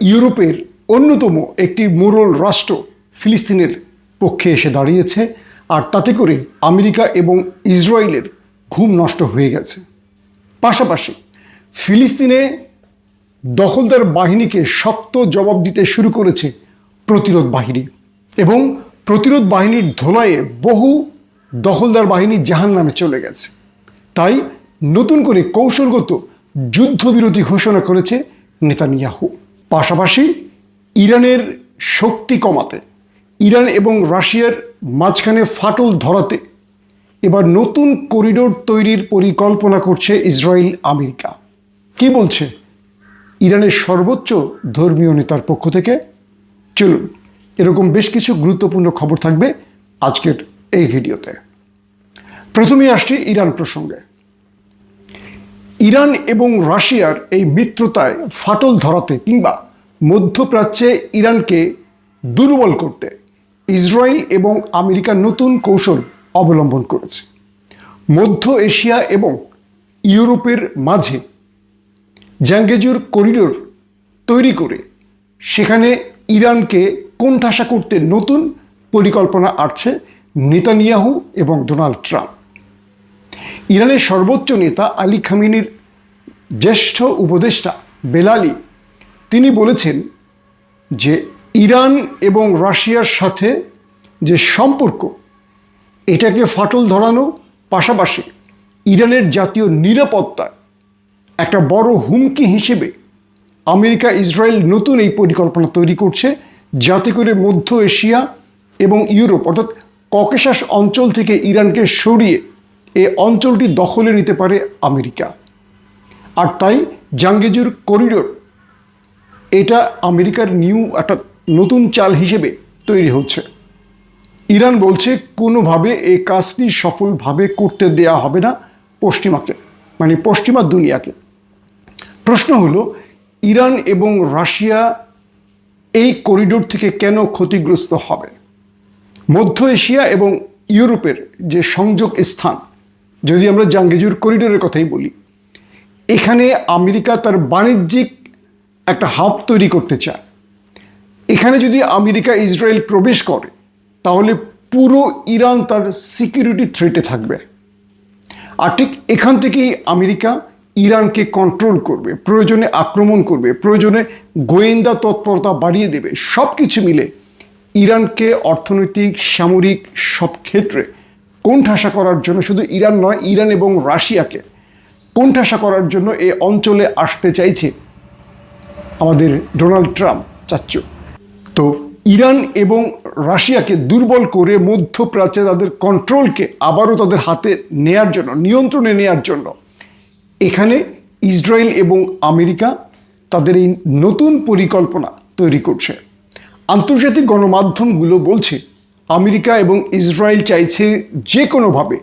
ইউরোপের অন্যতম একটি মোরল রাষ্ট্র ফিলিস্তিনের পক্ষে এসে দাঁড়িয়েছে আর তাতে করে আমেরিকা এবং ইসরায়েলের ঘুম নষ্ট হয়ে গেছে। পাশাপাশি ফিলিস্তিনে দখলদার বাহিনীকে শক্ত জবাব দিতে শুরু করেছে প্রতিরোধ বাহিনী এবং প্রতিরোধ বাহিনীর ধোলায়ে বহু দখলদার বাহিনী জাহান নামে চলে গেছে। তাই নতুন করে কৌশলগত যুদ্ধবিরতি ঘোষণা করেছে নেতানিয়াহু। পাশাপাশি ইরানের শক্তি কমাতে, ইরান এবং রাশিয়ার মাঝখানে ফাটল ধরাতে এবার নতুন করিডোর তৈরির পরিকল্পনা করছে ইসরায়েল, আমেরিকা। কি বলছে ইরানের সর্বোচ্চ ধর্মীয় নেতার পক্ষ থেকে? চলুন, এরকম বেশ কিছু গুরুত্বপূর্ণ খবর থাকবে আজকের এই ভিডিওতে। প্রথমেই আসছি ইরান প্রসঙ্গে। ইরান এবং রাশিয়ার এই মিত্রতায় ফাটল ধরাতে কিংবা মধ্যপ্রাচ্যে ইরানকে দুর্বল করতে ইসরায়েল এবং আমেরিকা নতুন কৌশল অবলম্বন করেছে। মধ্য এশিয়া এবং ইউরোপের মাঝে জাঙ্গেজুর করিডোর তৈরি করে সেখানে ইরানকে কোণঠাসা করতে নতুন পরিকল্পনা আসছে নেতানিয়াহু এবং ডোনাল্ড ট্রাম্প। ইরানের সর্বোচ্চ নেতা আলী খামিনির জ্যেষ্ঠ উপদেষ্টা বেলালি, তিনি বলেছেন যে ইরান এবং রাশিয়ার সাথে যে সম্পর্ক, এটাকে ফাটল ধরানো পাশাপাশি ইরানের জাতীয় নিরাপত্তার একটা বড় হুমকি হিসেবে আমেরিকা, ইসরায়েল নতুন এই পরিকল্পনা তৈরি করছে, যাতে করে মধ্য এশিয়া এবং ইউরোপ, অর্থাৎ ককেশাস অঞ্চল থেকে ইরানকে সরিয়ে এ অঞ্চলটি দখলে নিতে পারে আমেরিকা। আর তাই জাঙ্গেজুর করিডোর, এটা আমেরিকার নিউ একটা নতুন চাল হিসেবে তৈরি হচ্ছে। ইরান বলছে কোনোভাবে এই কাজটি সফলভাবে করতে দেয়া হবে না পশ্চিমাকে মানে পশ্চিমা দুনিয়াকে। প্রশ্ন হলো, ইরান এবং রাশিয়া এই করিডোর থেকে কেন ক্ষতিগ্রস্ত হবে? মধ্য এশিয়া এবং ইউরোপের যে সংযোগ স্থান, যদি আমরা জাঙ্গেজুর করিডোরের কথাই বলি এখানে আমেরিকা তার বাণিজ্যিক একটা হাব তৈরি করতে চায়। এখানে যদি আমেরিকা ইসরায়েল প্রবেশ করে, তাহলে পুরো ইরান তার সিকিউরিটি থ্রেটে থাকবে। আর ঠিক এখান থেকেই আমেরিকা ইরানকে কন্ট্রোল করবে, প্রয়োজনে আক্রমণ করবে, প্রয়োজনে গোয়েন্দা তৎপরতা বাড়িয়ে দেবে। সব কিছু মিলে ইরানকে অর্থনৈতিক, সামরিক সব ক্ষেত্রে কোণঠাসা করার জন্য শুধু ইরান নয়, ইরান এবং রাশিয়াকে কোণঠাসা করার জন্য এই অঞ্চলে আসতে চাইছে আমাদের ডোনাল্ড ট্রাম্প চাচ্ছ তো ইরান এবং রাশিয়াকে দুর্বল করে মধ্যপ্রাচ্যে তাদের কন্ট্রোলকে আবারও তাদের হাতে নেয়ার জন্য, নিয়ন্ত্রণে নেয়ার জন্য, এখানে ইসরায়েল এবং আমেরিকা তাদের এই নতুন পরিকল্পনা তৈরি করছে। আন্তর্জাতিক গণমাধ্যমগুলো বলছে, আমেরিকা এবং ইসরায়েল চাইছে যে কোনোভাবে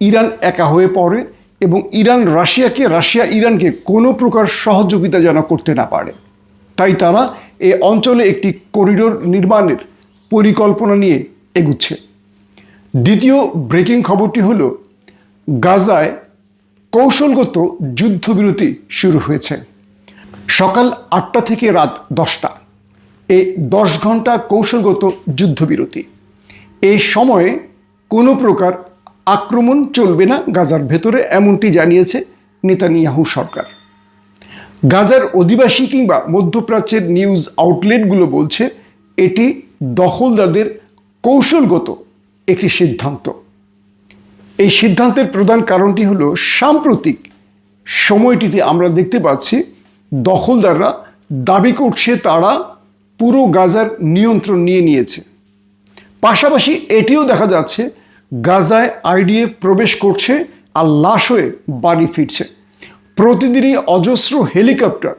ইরান একা হয়ে পড়ে এবং ইরান রাশিয়াকে, রাশিয়া ইরানকে কোনো প্রকার সহযোগিতা যেন করতে না পারে। তাই তারা এ অঞ্চলে একটি করিডোর নির্মাণের পরিকল্পনা নিয়ে এগুচ্ছে। দ্বিতীয় ব্রেকিং খবরটি হলো, গাজায় কৌশলগত যুদ্ধবিরতি শুরু হয়েছে। সকাল আটটা থেকে রাত দশটা, এ দশ ঘণ্টা কৌশলগত যুদ্ধবিরতি। এই সময়ে কোনো প্রকার আক্রমণ চলবে না গাজার ভেতরে, এমনটি জানিয়েছে নেতানিয়াহু সরকার। গাজার অধিবাসী কিংবা মধ্যপ্রাচ্যের নিউজ আউটলেটগুলো বলছে, এটি দখলদারদের কৌশলগত একটি সিদ্ধান্ত। এই সিদ্ধান্তের প্রধান কারণটি হল সাম্প্রতিক সময়টিতে আমরা দেখতে পাচ্ছি, দখলদাররা দাবি করছে তারা পুরো গাজার নিয়ন্ত্রণ নিয়ে নিয়েছে। পাশাপাশি এটিও দেখা যাচ্ছে গাজায় আইডিএফ প্রবেশ করছে আর লাশ হয়ে বাড়ি ফিরছে। প্রতিদিনই অজস্র হেলিকপ্টার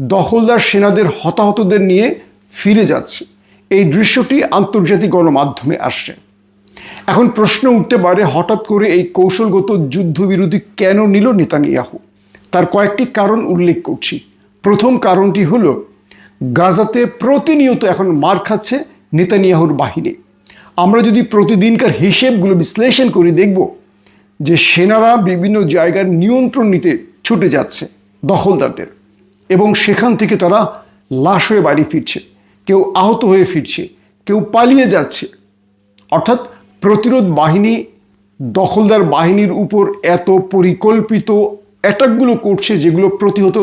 দখলদার সেনাদের হতাহতদের নিয়ে ফিরে যাচ্ছে। এই দৃশ্যটি আন্তর্জাতিক গণমাধ্যমে আসছে। এখন প্রশ্ন উঠতে পারে, হঠাৎ করে এই কৌশলগত যুদ্ধবিরোধী কেন নিল নেতানিয়াহু? তার কয়েকটি কারণ উল্লেখ করছি। প্রথম কারণটি হলো, গাজাতে প্রতিনিয়ত এখন মার খাচ্ছে নেতানিয়াহুর বাহিনী। আমরা যদি প্রতিদিনকার হিসেবগুলো বিশ্লেষণ করে দেখব যে সেনারা বিভিন্ন জায়গার নিয়ন্ত্রণ নিতে ছুটে যাচ্ছে দখলদারদের, এবং সেখান থেকে তারা লাশ হয়ে বাড়ি ফিরছে, কেউ আহত হয়ে ফিরছে, কেউ পালিয়ে যাচ্ছে। অর্থাৎ প্রতিরোধ বাহিনী, দখলদার বাহিনীর উপর এত পরিকল্পিত অ্যাটাকগুলো করছে যেগুলো প্রতিহত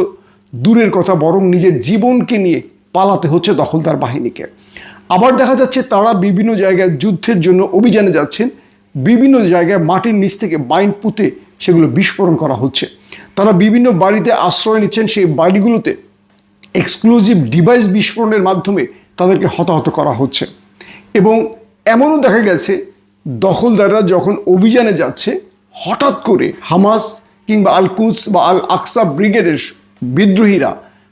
দূরের কথা, বরং নিজের জীবনকে নিয়ে পালাতে হচ্ছে দখলদার বাহিনীকে। আবার দেখা যাচ্ছে তারা বিভিন্ন জায়গায় যুদ্ধের জন্য অভিযানে যাচ্ছেন। বিভিন্ন জায়গায় মাটির নিচ থেকে বাইন পুঁতে সেগুলো বিস্ফোরণ করা হচ্ছে। তারা বিভিন্ন বাড়িতে আশ্রয় নিচ্ছেন সেই বাড়িগুলোতে এক্সক্লুসিভ ডিভাইস বিস্ফোরণের মাধ্যমে তাদেরকে হতাহত করা হচ্ছে। এবং এমনও দেখা গেছে, দখলদাররা যখন অভিযানে যাচ্ছে, হঠাৎ করে হামাস কিংবা আল কুদস বা আল আকসা ব্রিগেডের বিদ্রোহীরা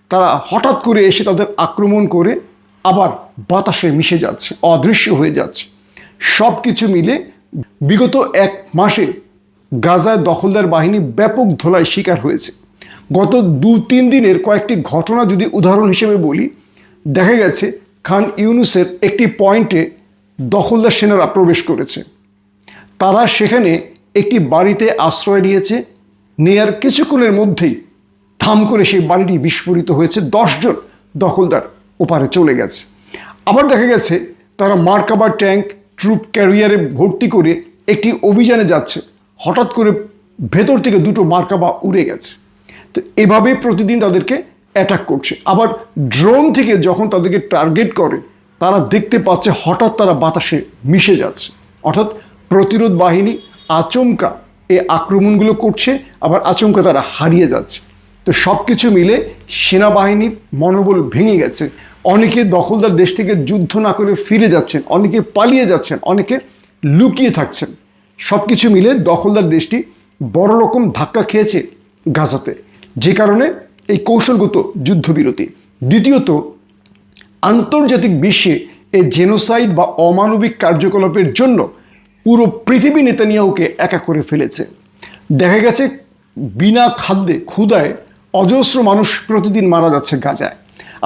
তারা হঠাৎ করে এসে তাদের আক্রমণ করে আবার বাতাসে মিশে যাচ্ছে, অদৃশ্য হয়ে যাচ্ছে। সব কিছু মিলে বিগত এক মাসে গাজায় দখলদার বাহিনী ব্যাপক ধোলায় শিকার হয়েছে। গত দু তিন দিনের কয়েকটি ঘটনা যদি উদাহরণ হিসেবে বলি, দেখা গেছে খান ইউনুসের একটি পয়েন্টে দখলদার সেনারা প্রবেশ করেছে। তারা সেখানে একটি বাড়িতে আশ্রয় নিয়েছে, নেয়ার কিছুক্ষণের মধ্যেই থাম করে সেই বাড়িটি বিস্ফোরিত হয়েছে। দশজন দখলদার ওপারে চলে গেছে। আবার দেখা গেছে তারা মার্কাবার ট্যাঙ্ক, ট্রুপ ক্যারিয়ারে ভর্তি করে একটি অভিযানে যাচ্ছে। হঠাৎ করে ভেতর থেকে দুটো মার্কাবা উড়ে গেছে। তো এভাবেই প্রতিদিন তাদেরকে অ্যাটাক করছে। আবার ড্রোন থেকে যখন তাদেরকে টার্গেট করে, তারা দেখতে পাচ্ছে হঠাৎ তারা বাতাসে মিশে যাচ্ছে। অর্থাৎ প্রতিরোধ বাহিনী আচমকা এই আক্রমণগুলো করছে, আবার আচমকা তারা হারিয়ে যাচ্ছে। তো সব কিছু মিলে সেনাবাহিনীর মনোবল ভেঙে গেছে। অনেকে দখলদার দেশ থেকে যুদ্ধ না করে ফিরে যাচ্ছেন, অনেকে পালিয়ে যাচ্ছেন, অনেকে লুকিয়ে থাকছেন। সব কিছু মিলে দখলদার দেশটি বড় রকম ধাক্কা খেয়েছে গাজাতে। যে কারণে এই কৌশলগত যুদ্ধবিরতি। দ্বিতীয়ত, আন্তর্জাতিক বিশ্বে এই জেনোসাইড বা অমানবিক কার্যকলাপের জন্য পুরো পৃথিবী নেতানিয়াহুকে একা করে ফেলেছে। দেখা গেছে, বিনা খাদ্যে ক্ষুদায় অজস্র মানুষ প্রতিদিন মারা যাচ্ছে গাজায়।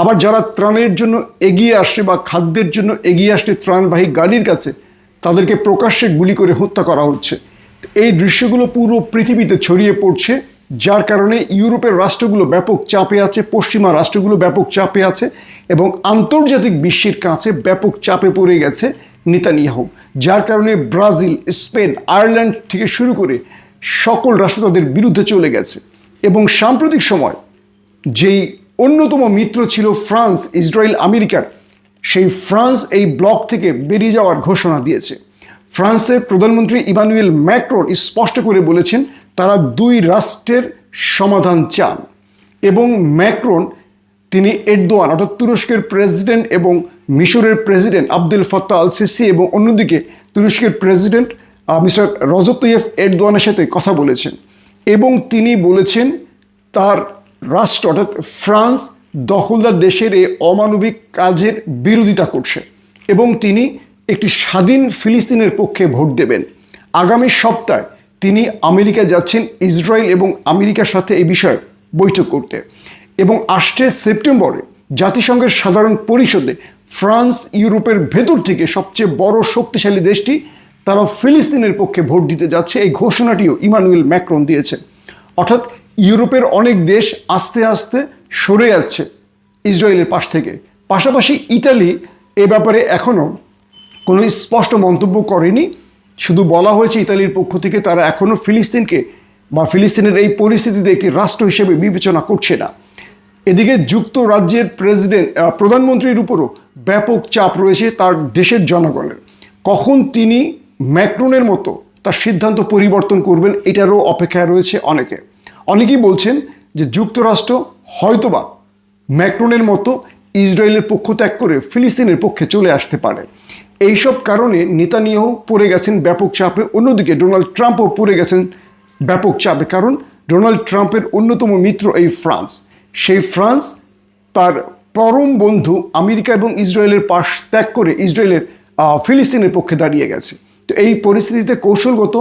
আবার যারা ত্রাণের জন্য এগিয়ে আসছে বা খাদ্যের জন্য এগিয়ে আসছে ত্রাণবাহী গাড়ির কাছে, তাদেরকে প্রকাশ্যে গুলি করে হত্যা করা হচ্ছে। এই দৃশ্যগুলো পুরো পৃথিবীতে ছড়িয়ে পড়ছে, যার কারণে ইউরোপের রাষ্ট্রগুলো ব্যাপক চাপে আছে, পশ্চিমা রাষ্ট্রগুলো ব্যাপক চাপে আছে, এবং আন্তর্জাতিক বিশ্বের কাছে ব্যাপক চাপে পড়ে গেছে নেতানিয়াহু, যার কারণে ব্রাজিল, স্পেন, আয়ারল্যান্ড থেকে শুরু করে সকল রাষ্ট্র তাদের বিরুদ্ধে চলে গেছে। এবং সাম্প্রতিক সময় যেই অন্যতম মিত্র ছিল ফ্রান্স, ইসরায়েল, আমেরিকার। সেই ফ্রান্স এই ব্লক থেকে বেরিয়ে যাওয়ার ঘোষণা দিয়েছে। ফ্রান্সের প্রধানমন্ত্রী ইমানুয়েল ম্যাক্রন স্পষ্ট করে বলেছেন, তারা দুই রাষ্ট্রের সমাধান চান এবং ম্যাক্রোন, তিনি এরদোয়ান, অর্থাৎ তুরস্কের প্রেসিডেন্ট এবং মিশরের president Abdul Fattah Al Sisi এবং অন্যদিকে তুরস্কের প্রেসিডেন্ট মিস্টার রজব তৈয়ফ এরদোয়ানের সাথে কথা বলেছেন এবং তিনি বলেছেন, তার রাষ্ট্র, অর্থাৎ ফ্রান্স দখলদার দেশের এই অমানবিক কাজের বিরোধিতা করছে এবং তিনি একটি স্বাধীন ফিলিস্তিনের পক্ষে ভোট দেবেন। আগামী সপ্তাহে তিনি আমেরিকা যাচ্ছেন ইসরায়েল এবং আমেরিকার সাথে এই বিষয়ে বৈঠক করতে। এবং আসছে সেপ্টেম্বরে জাতিসংঘের সাধারণ পরিষদে ফ্রান্স ইউরোপের ভেতর থেকে সবচেয়ে বড় শক্তিশালী দেশটি, তারা ফিলিস্তিনের পক্ষে ভোট দিতে যাচ্ছে। এই ঘোষণাটিও ইমানুয়েল ম্যাক্রন দিয়েছে অর্থাৎ ইউরোপের অনেক দেশ আস্তে আস্তে সরে যাচ্ছে ইসরায়েলের পাশ থেকে। পাশাপাশি ইতালি এ ব্যাপারে এখনও কোনো স্পষ্ট মন্তব্য করেনি। শুধু বলা হয়েছে ইতালির পক্ষ থেকে তারা এখনও ফিলিস্তিনকে বা ফিলিস্তিনের এই পরিস্থিতিতে একটি রাষ্ট্র হিসেবে বিবেচনা করছে না। এদিকে যুক্তরাজ্যের প্রেসিডেন্ট প্রধানমন্ত্রীর উপরও ব্যাপক চাপ রয়েছে তার দেশের জনগণের। কখন তিনি ম্যাক্রনের মতো তার সিদ্ধান্ত পরিবর্তন করবেন এটারও অপেক্ষায় রয়েছে অনেকে। অনেকেই বলছেন যে যুক্তরাষ্ট্র হয়তোবা ম্যাক্রনের মতো ইসরায়েলের পক্ষ ত্যাগ করে ফিলিস্তিনের পক্ষে চলে আসতে পারে। এইসব কারণে নেতানিয়াহু পড়ে গেছেন ব্যাপক চাপে, অন্যদিকে ডোনাল্ড ট্রাম্পও পড়ে গেছেন ব্যাপক চাপে, কারণ ডোনাল্ড ট্রাম্পের অন্যতম মিত্র এই ফ্রান্স। সেই ফ্রান্স তার পরম বন্ধু আমেরিকা এবং ইসরায়েলের পাশ ত্যাগ করে ইসরায়েলের ফিলিস্তিনের পক্ষে দাঁড়িয়ে গেছে। তো এই পরিস্থিতিতে কৌশলগত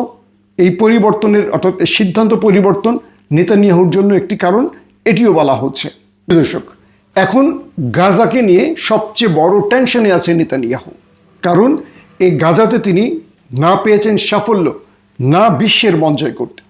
এই পরিবর্তনের, অর্থাৎ সিদ্ধান্ত পরিবর্তন নেতানিয়াহুর জন্য একটি কারণ, এটিও বলা হচ্ছে। দর্শক, এখন গাজাকে নিয়ে সবচেয়ে বড় টেনশনে আছে নেতানিয়াহু। কারণ, এই গাজাতে তিনি না পেয়েছেন সাফল্য, না বিশ্বের মন জয় করতে।